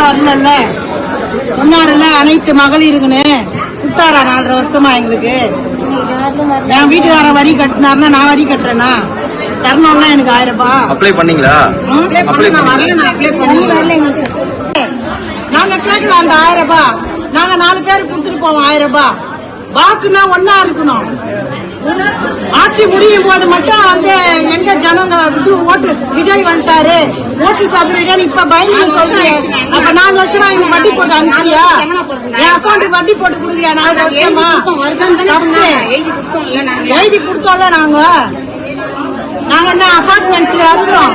வரல சொன்னாருல்ல அனைத்து மகளிருக்குன்னு கொடுத்தாரா நாலரை வருஷமா எங்களுக்கு? என் வீட்டுக்காரன் வரி கட்டினாருன்னா நான் வரி கட்டுறேனா தரணும்னா எனக்கு ஆயிரம் ரூபாய் அப்ளை பண்ணீங்களா? நாங்க கேட்கல அந்த ஆயிரம் ரூபாய் நாங்க நாலு பேர் கொடுத்துட்டு போவோம் ஆயிரம் ரூபாய் வாக்குனா ஒன்னா இருக்கணும். ஆட்சி முடியும் போது மட்டும் வந்து எங்க ஜனங்க இது ஓட்டு விஜய் வந்துட்டாரு. ஓட்டு சதுரிடம் இப்ப பயந்து அப்ப நாலு வருஷமா எனக்கு வட்டி போட்டு அனுப்பியா? என் அக்கௌண்ட்டுக்கு வட்டி போட்டு கொடுக்குறியா நாலு வருஷமா. எழுதி கொடுத்தோம்ல நாங்க நாங்க. என்ன அபார்ட்மெண்ட்ஸ்ல இருக்கிறோம்?